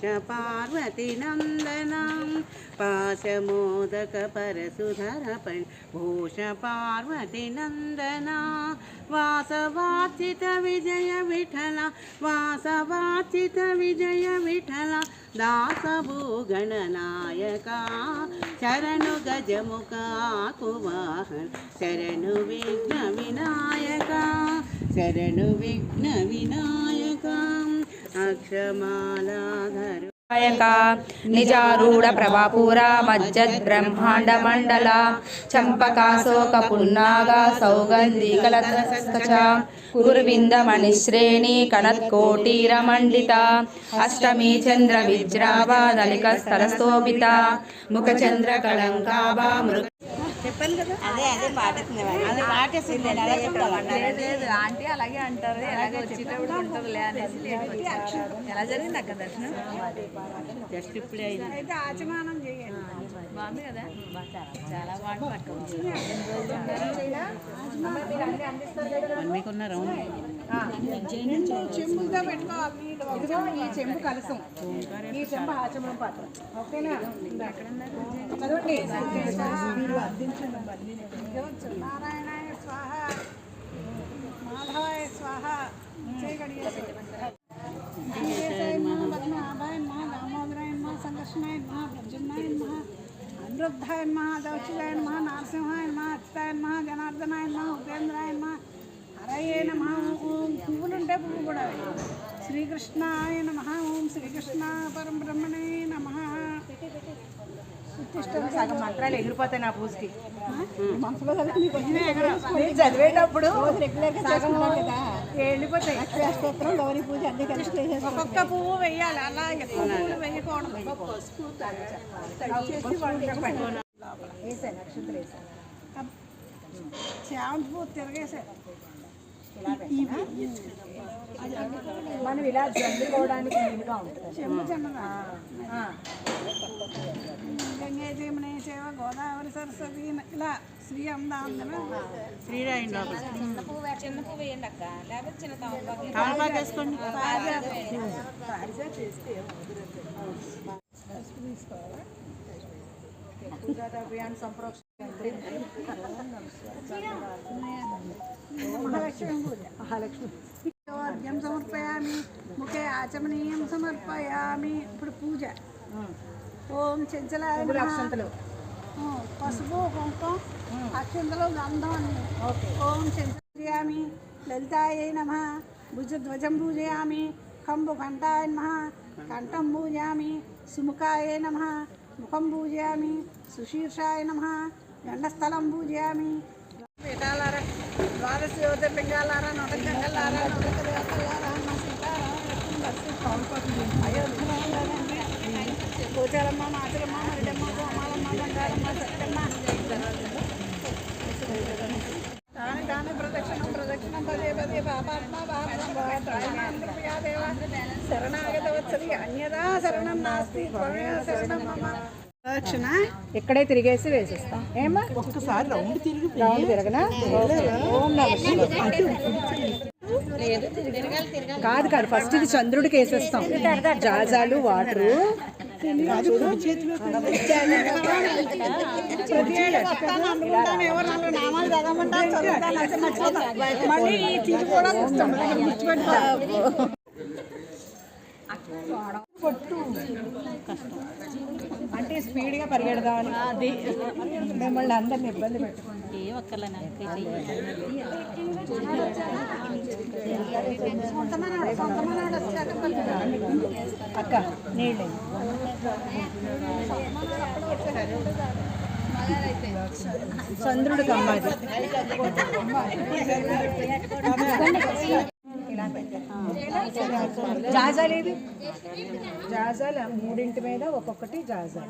ष पार्वती नन्दना पाशमोदक परसुधर पोष पार्वती नन्दना वसवाचित् विजय विठला वसवाचित् विजय विठला दासभु गणनायका शरण गजमु काकुवाहन అక్షమాలాధరు. నాయక నిజారూఢ ప్రభాపూర మజ్జద్ బ్రహ్మాండ మండల చంపకాశోక పున్నాగ సౌగంధి కలతస్కచ కురువింద మణిశ్రేణి కనత్కోటీర మండిత అష్టమి చంద్ర విజ్రావాదలిక స్థలస్థోపిత ముఖ చంద్ర కళంకాభా మృగ చెప్పాను కదా అదే అదే పాటేస్తుంది అది పాటేస్తుంది లేదు ఆంటీ అలాగే అంటారు ఎలాగో వచ్చేటప్పుడు ఉంటుందిలే అనేసి లేట్ వచ్చారు. ఎలా జరిగింది అక్క దర్శనం జస్ట్ ఇప్పుడే అయింది బాగుంది కదా? చాలా బాగుంది ఉన్నారు అవును చెంబుగా పెట్టుకోవాలి ఇదిగో ఈ చెంబు కలసం ఈ చెంబు ఆచమనం పాత్ర. ఓకేనా? చదవండి. నారాయణాయ స్వాహ. మాధవాయ స్వాహ. నమ సంకర్షణాయ నమ ప్రజన్నాయ నమ అనిరుద్ధాయ నమ దౌశిలాయ నమ నరసింహాయ నమ అచ్యుతాయ నమ జనార్దనాయ నమ ఉపేంద్రాయ నమ హరయే నమ ఓం పువ్వులుంటే పువ్వు కూడా వేయాలి. శ్రీకృష్ణాయ నమ ఓం శ్రీకృష్ణ పరం బ్రహ్మణే నమ సగం మంత్రాలు ఎగిరిపోతాయి నా పూజకి. మనసులో నేను చదివేటప్పుడు వెళ్ళిపోతాయి. స్తోత్రం గౌరీ పూజ అన్ని కలిసి ఒక్కొక్క పువ్వు వేయాలి అలా ఎక్కువ పువ్వులు వేయకూడదు వేసాను నక్షత్రం వేసాను. చామంతి పువ్వు తిరగేసాను మనం ఇలా జల్లుకోవడానికి వీలుగా ఉంటుంది. గోదావరి సరస్వతి ఇలా శ్రీ అందాందన శ్రీరాయి చిన్న పువ్వు వేయండి అక్క. లేకపోతే చిన్న అభియాన్ సంప్రోక్ష మహాలక్ష్మి. సమర్పయామి ముఖే ఆచమనీయం సమర్పయామి. ఇప్పుడు పూజ. ఓం చెంచలాయ నమః. అక్షంతలు. ఓం పసుపు కుంకుమ అక్షంతలు గంధం. అన్ని ఓం చెంచయామి లలితాయ నమ. భుజధ్వజం పూజయామి. కంబు కంఠాయ నమ. కంఠం పూజయామి. సుముఖాయ నమ. ముఖం పూజయామి. సుశీర్షాయ నమ. గండస్థలం పూజయామి. పీఠాలారా. ద్వాదశ జ్యోతిర్లింగాలారా నూట గంగలారా నూట దేవతలారా అన్న సీతారామ లక్ష్మణ పోచారమ్మ మాచరమ్మ మరిడమ్మ కోమాలమ్మ బంగారమ్మ సత్యమ్మ తాని తాని ప్రదక్షిణం ప్రదక్షిణం పదే పదే పాపాత్మ శరణాగత వచ్చది అన్యదా శరణం నాస్తి శరణం మమ. ఇక్కడే తిరిగేసి వేసేస్తాం. ఏమా ఒక్కసారి రౌండ్ తిరిగి రౌండ్ తిరగనా? కాదు కాదు ఫస్ట్ ఇది చంద్రుడికి వేసేస్తాం. జాజాలు వాటరు. ఏడు అంటే స్పీడ్గా పరిగెడదామని. అది. మిమ్మల్ని అందరిని ఇబ్బంది పెట్టుకోండి ఏ ఒక్కల సొంతమనాడు సొంతమనాడు వచ్చాక పలుకుతాడు. అక్క నీళ్ళు చంద్రుడికి అమ్మాది జాజాలు మూడింటి మీద ఒక్కొక్కటి జాజా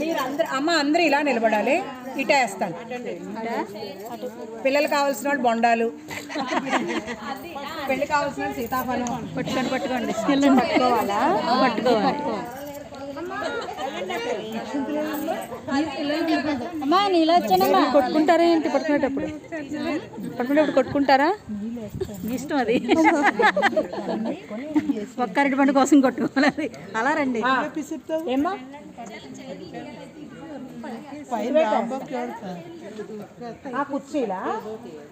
మీరు అందరు అమ్మ అందరూ ఇలా నిలబడాలి. ఇట వేస్తాను. పిల్లలు కావాల్సిన వాళ్ళు బొండాలు. పెళ్ళి కావాల్సిన సీతాఫలం. పట్టుకోండి పట్టుకోండి. పట్టుకోవాలా. పట్టుకోవాలి. అమ్మా నీళ్ళు వచ్చానమ్మా. కొట్టుకుంటారా ఏంటి? పట్టుకునేటప్పుడు? పట్టుకునేటప్పుడు కొట్టుకుంటారా? ఇష్టం అది. ఒక్కరిటి పండు కోసం కొట్టుకోవాలి. అలా రండి. ఏమ్మా? కుర్చీలా?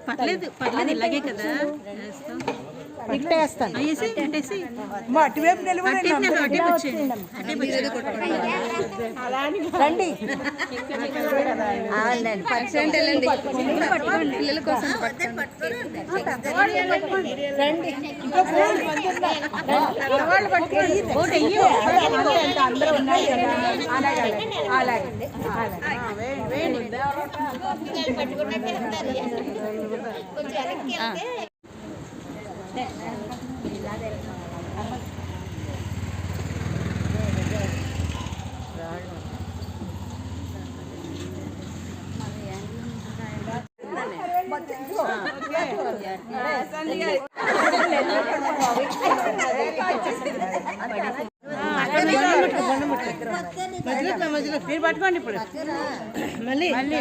పర్లేదు పర్లేదు ఇలాగే కదా. ఇట్టేస్తాను. అటువైపు రండి. పిల్లల కోసం రండి. అలాగే పట్టుకోండి ఇప్పుడు. మళ్ళీ. మళ్ళీ.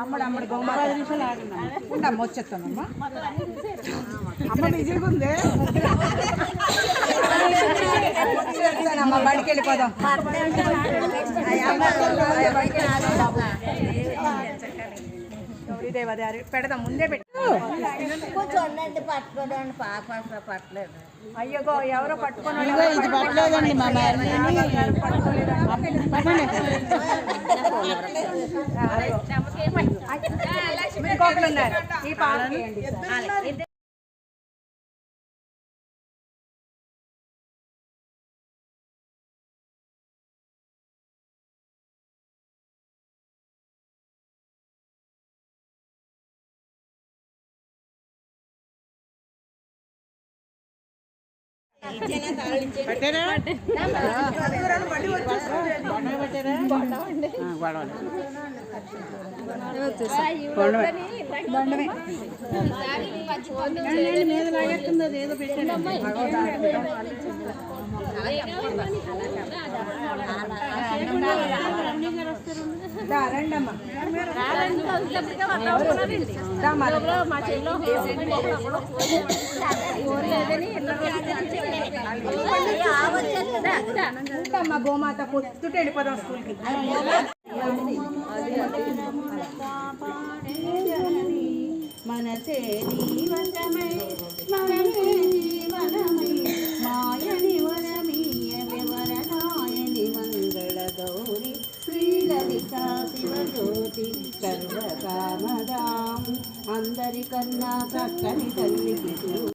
అమ్మడు అమ్మడు గొమ్మ పది నిమిషాలు ఆడినా ఉండమ్మ వచ్చేస్తానమ్మా. అమ్మ బిజీగా ఉంది. అమ్మ బడికి వెళ్ళిపోదాం. గౌరీదేవదారి పెడదాం ముందే పెట్టు. అయ్యో ఎవరో పట్టుకొని ఇది పట్టలేదండి మా ఈ పాలు ఇంకొకరు ఉన్నారు ఈ పాలకి రండమ్మా ఉంటామ్మా గోమాత పొత్తుట వెళ్ళిపోదాం స్కూల్కి మన నీవంతమై స్మరణే